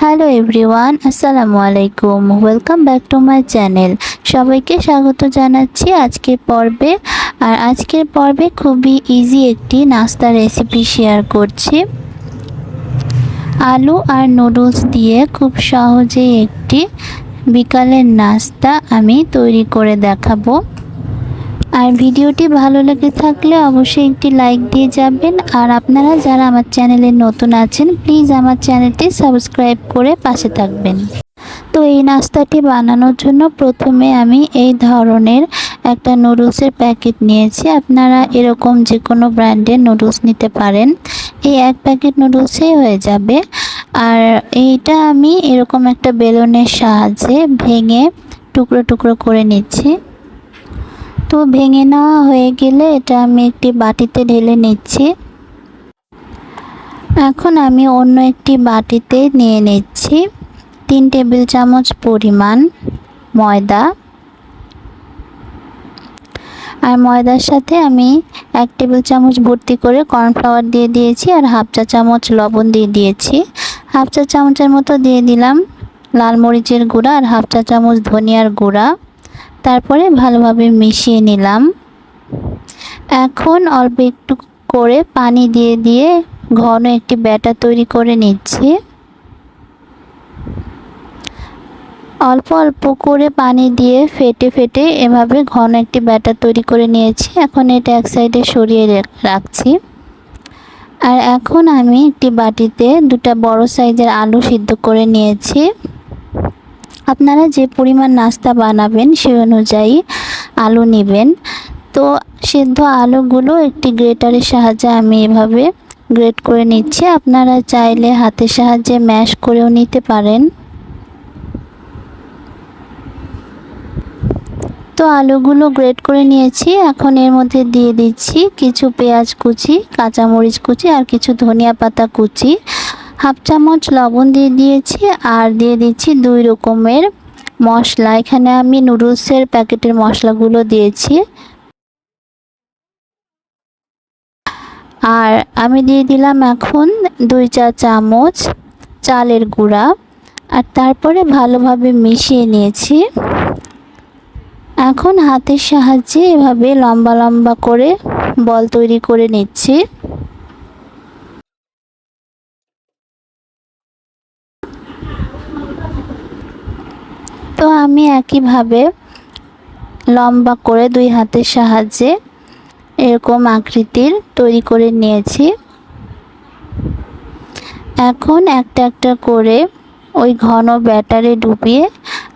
Hello everyone আসসালামু আলাইকুম welcome back to my channel সবাইকে স্বাগত জানাচ্ছি আজকের পর্বে। আর আজকের পর্বে খুবই ইজি একটি নাস্তা রেসিপি শেয়ার করছি। আলু আর নুডলস দিয়ে খুব সহজেই একটি বিকালের নাস্তা আমি তৈরি করে দেখাবো। আর ভিডিওটি ভালো লেগে থাকলে অবশ্যই একটি লাইক দিয়ে যাবেন। আর আপনারা যারা আমার চ্যানেলে নতুন আছেন, প্লিজ আমার চ্যানেলটি সাবস্ক্রাইব করে পাশে থাকবেন। তো এই নাস্তাটি বানানোর জন্য প্রথমে আমি এই ধরনের একটা নুডলসের প্যাকেট নিয়েছি। আপনারা এরকম যে কোনো ব্র্যান্ডের নুডলস নিতে পারেন। এই এক প্যাকেট নুডলসেই হয়ে যাবে। আর এইটা আমি এরকম একটা বেলুনের সাহায্যে ভেঙে টুকরো টুকরো করে নিচ্ছি। তো ভেঙে নেওয়া হয়ে গেলে এটা আমি একটি বাটিতে ঢেলে নিচ্ছি। এখন আমি অন্য একটি বাটিতে নিয়ে নিচ্ছি। তিন টেবিল চামচ পরিমাণ ময়দা। আর ময়দার সাথে আমি এক টেবিল চামচ ভর্তি করে কর্নফ্লাওয়ার দিয়ে দিয়েছি আর হাফ চা চামচ লবণ দিয়ে দিয়েছি। হাফ চা চামচের মতো দিয়ে দিলাম লাল মরিচের গুঁড়া আর হাফ চা চামচ ধনিয়ার গুঁড়া। তারপরে ভালোভাবে মিশিয়ে নিলাম। এখন অল্প একটু করে পানি দিয়ে দিয়ে ঘন একটি ব্যাটার তৈরি করে নিচ্ছি। অল্প অল্প করে পানি দিয়ে ফেটে ফেটে এভাবে ঘন একটি ব্যাটার তৈরি করে নিয়েছি। এখন এটা এক সাইডে সরিয়ে রাখছি। আর এখন আমি একটি বাটিতে দুটা বড় সাইজের আলু সিদ্ধ করে নিয়েছি। আপনারা যে পরিমাণ নাস্তা বানাবেন সেই অনুযায়ী আলু নেবেন। তো সিদ্ধ আলুগুলো একটি গ্রেটারের সাহায্যে আমি এভাবে গ্রেট করে নিচ্ছি। আপনারা চাইলে হাতের সাহায্যে ম্যাশ করেও নিতে পারেন। তো আলুগুলো গ্রেট করে নিয়েছি। এখন এর মধ্যে দিয়ে দিচ্ছি কিছু পেঁয়াজ কুচি, কাঁচামরিচ কুচি আর কিছু ধনিয়া পাতা কুচি। হাফ চামচ লবণ দিয়ে দিয়েছি আর দিয়ে দিচ্ছি দুই রকমের মশলা। এখানে আমি নুডলসের প্যাকেটের মশলাগুলো দিয়েছি। আর আমি দিয়ে দিলাম এখন দুই চা চামচ চালের গুঁড়া। আর তারপরে ভালোভাবে মিশিয়ে নিয়েছি। এখন হাতের সাহায্যে এভাবে লম্বা লম্বা করে বল তৈরি করে নিচ্ছি। তো আমি একইভাবে লম্বা করে দুই হাতের সাহায্যে এরকম আকৃতির তৈরি করে নিয়েছি। এখন একটা একটা করে ওই ঘন ব্যাটারে ডুবিয়ে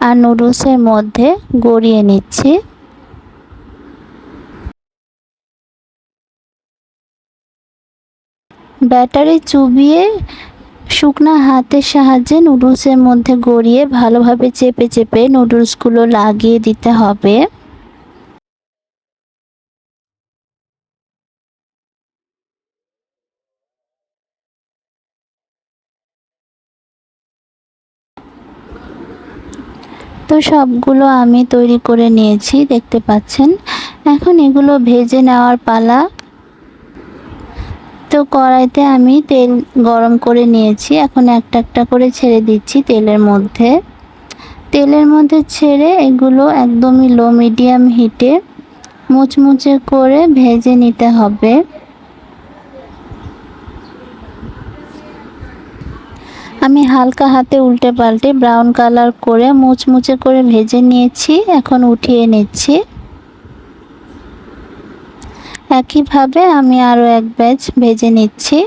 আর নুডলসের মধ্যে গড়িয়ে নিচ্ছি। ব্যাটারে চুবিয়ে শুকনো হাতের সাহায্যে নুডলসের মধ্যে গড়িয়ে ভালোভাবে চেপে চেপে নুডলসগুলো লাগিয়ে দিতে হবে। তো সবগুলো আমি তৈরি করে নিয়েছি, দেখতে পাচ্ছেন। এখন এগুলো ভেজে নেওয়ার পালা তো কড়াইতে আমি তেল গরম করে নিয়েছি। এখন একটা একটা করে ছেড়ে দিচ্ছি তেলের মধ্যে। তেলের মধ্যে ছেড়ে এগুলো একদমই লো মিডিয়াম হিটে মুচমুচে করে ভেজে নিতে হবে। আমি হালকা হাতে উল্টে পাল্টে ব্রাউন কালার করে মুচমুচে করে ভেজে নিয়েছি। এখন উঠিয়ে নিচ্ছি। একইভাবে আমি আরও এক ব্যাচ ভেজে নিচ্ছি।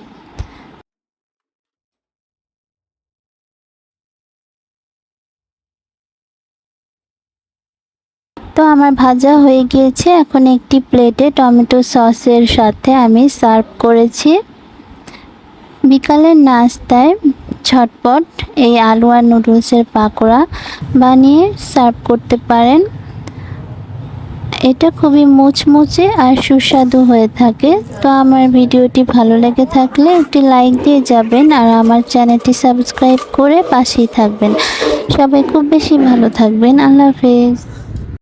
তো আমার ভাজা হয়ে গিয়েছে। এখন একটি প্লেটে টমেটো সসের সাথে আমি সার্ভ করেছি। বিকালের নাস্তায় ঝটপট এই আলু আর নুডলসের পাকোড়া বানিয়ে সার্ভ করতে পারেন। এটা খুবই মুচমুচে আর সুস্বাদু হয়ে থাকে। তো আমার ভিডিওটি ভালো লেগে থাকলে একটি লাইক দিয়ে যাবেন আর আমার চ্যানেলটি সাবস্ক্রাইব করে পাশেই থাকবেন। সবাই খুব বেশি ভালো থাকবেন। আল্লাহ হাফেজ।